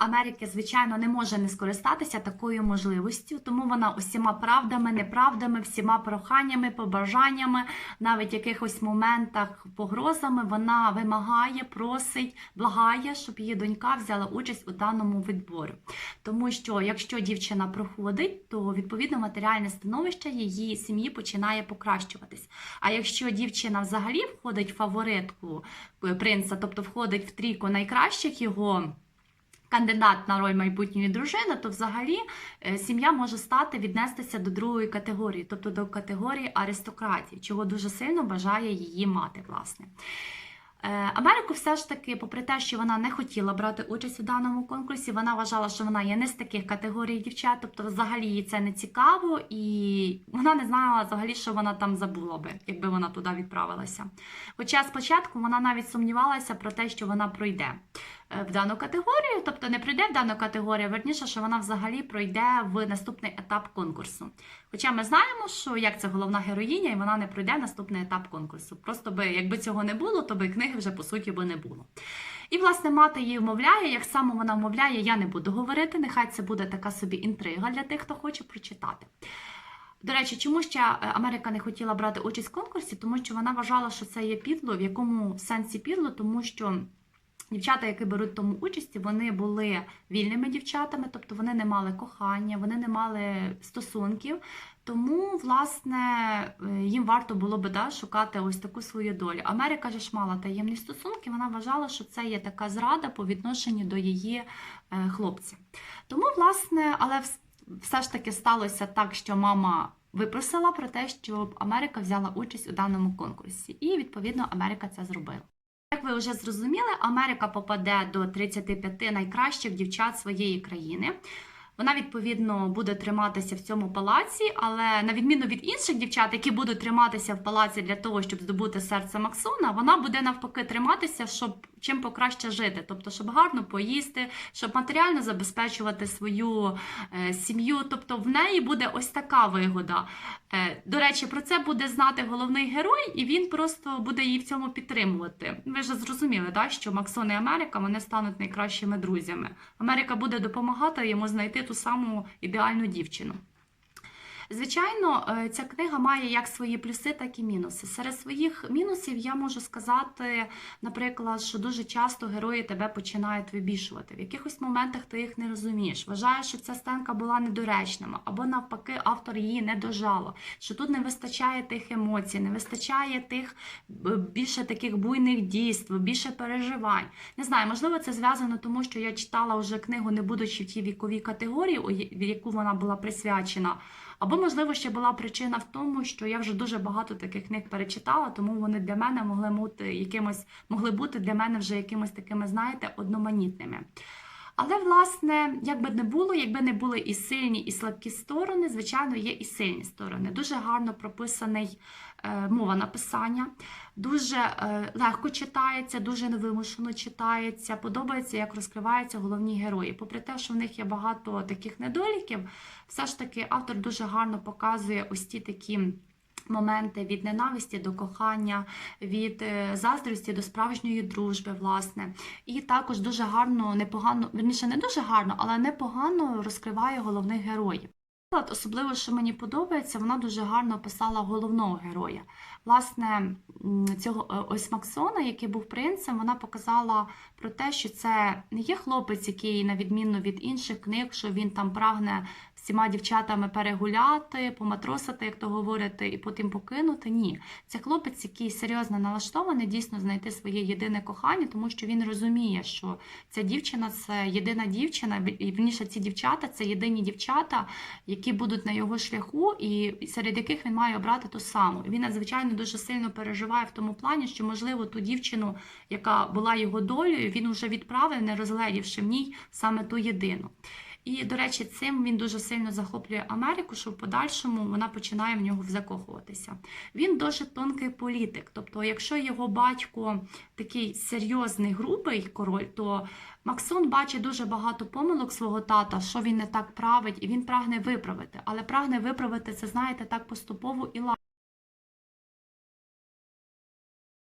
Америки, звичайно, не може не скористатися такою можливістю, тому вона усіма правдами, неправдами, всіма проханнями, побажаннями, навіть в якихось моментах погрозами, вона вимагає, просить, благає, щоб її донька взяла участь у даному відборі. Тому що якщо дівчина проходить, то відповідно матеріальне становище її сім'ї починає покращуватись. А якщо дівчина взагалі входить в фаворитку е, принца, тобто входить в трійку найкращих його. Кандидат на роль майбутньої дружини, то взагалі е, сім'я може стати віднестися до другої категорії, тобто до категорії аристократії, чого дуже сильно бажає її мати, власне. Е, Америку все ж таки, попри те, що вона не хотіла брати участь у даному конкурсі, вона вважала, що вона є не з таких категорій дівчат, тобто взагалі їй це не цікаво, і вона не знала взагалі, що вона там забула би, якби вона туди відправилася. Хоча спочатку вона навіть сумнівалася про те, що вона пройде е, в дану категорію, тобто не пройде в дану категорію, верніше, що вона взагалі пройде в наступний етап конкурсу. Хоча ми знаємо, що як це головна героїня, і вона не пройде наступний етап конкурсу. Просто би, якби цього не було, то би книги вже по суті би не було. І, власне, мати її вмовляє, як саме вона вмовляє, я не буду говорити. Нехай це буде така собі інтрига для тих, хто хоче прочитати. До речі, чому ще е, Америка не хотіла брати участь в конкурсі? Тому що вона вважала, що це є підло, в якому сенсі підло, тому що. Дівчата, які беруть в тому участі, вони були вільними дівчатами, тобто вони не мали кохання, вони не мали стосунків. Тому, власне, е, їм варто було би да, шукати ось таку свою долю. Америка ж мала таємні стосунки, вона вважала, що це є така зрада по відношенню до її е, хлопця. Тому, власне, але все ж таки сталося так, що мама випросила про те, щоб Америка взяла участь у даному конкурсі. І, відповідно, Америка це зробила. Як ви вже зрозуміли, Америка попаде до 35 найкращих дівчат своєї країни. Вона, відповідно, буде триматися в цьому палаці, але на відміну від інших дівчат, які будуть триматися в палаці для того, щоб здобути серце Максона, вона буде навпаки триматися, щоб чим покраще жити, тобто, щоб гарно поїсти, щоб матеріально забезпечувати свою е, сім'ю. Тобто в неї буде ось така вигода. Е, до речі, про це буде знати головний герой, і він просто буде її в цьому підтримувати. Ви вже зрозуміли, так, що Максон і Америка вони стануть найкращими друзями. Америка буде допомагати йому знайти ту саму ідеальну дівчину. Звичайно, е, ця книга має як свої плюси, так і мінуси. Серед своїх мінусів я можу сказати, наприклад, що дуже часто герої тебе починають вибішувати. В якихось моментах ти їх не розумієш. Вважаєш, що ця сценка була недоречними, або навпаки, автор її не дожало. Що тут не вистачає тих емоцій, не вистачає тих е, більше таких буйних дійств, більше переживань. Не знаю, можливо, це зв'язано тому, що я читала вже книгу, не будучи в тій віковій категорії, в яку вона була присвячена. Або, можливо, ще була причина в тому, що я вже дуже багато таких книг перечитала, тому вони для мене могли бути якимось, могли бути для мене вже якимось такими, знаєте, одноманітними. Але, власне, як би не було, якби не були і сильні, і слабкі сторони, звичайно, є і сильні сторони. Дуже гарно прописаний е, мова написання, дуже е, легко читається, дуже невимушено читається. Подобається, як розкриваються головні герої. Попри те, що в них є багато таких недоліків, все ж таки автор дуже гарно показує ось ті такі. Моменти від ненависті до кохання, від е, заздрості до справжньої дружби, власне. І також дуже гарно, непогано, верніше, не дуже гарно, але непогано розкриває головних героїв. Особливо, що мені подобається, вона дуже гарно описала головного героя. Власне, цього е, ось Максона, який був принцем, вона показала про те, що це не є хлопець, який, на відміну від інших книг, що він там прагне всіма дівчатами перегуляти, поматросити, як то говорити, і потім покинути. Ні, це хлопець, який серйозно налаштований, дійсно знайти своє єдине кохання, тому що він розуміє, що ця дівчина це єдина дівчина, і вірніше ці дівчата це єдині дівчата, які будуть на його шляху, і серед яких він має обрати ту саму. Він надзвичайно дуже сильно переживає в тому плані, що можливо ту дівчину, яка була його долею, він вже відправив, не розгледівши в ній саме ту єдину. І, до речі, цим він дуже сильно захоплює Америку, що в подальшому вона починає в нього закохуватися. Він дуже тонкий політик. Тобто, якщо його батько такий серйозний грубий король, то Максон бачить дуже багато помилок свого тата, що він не так править, і він прагне виправити. Але прагне виправити це, знаєте, так поступово і лагідно.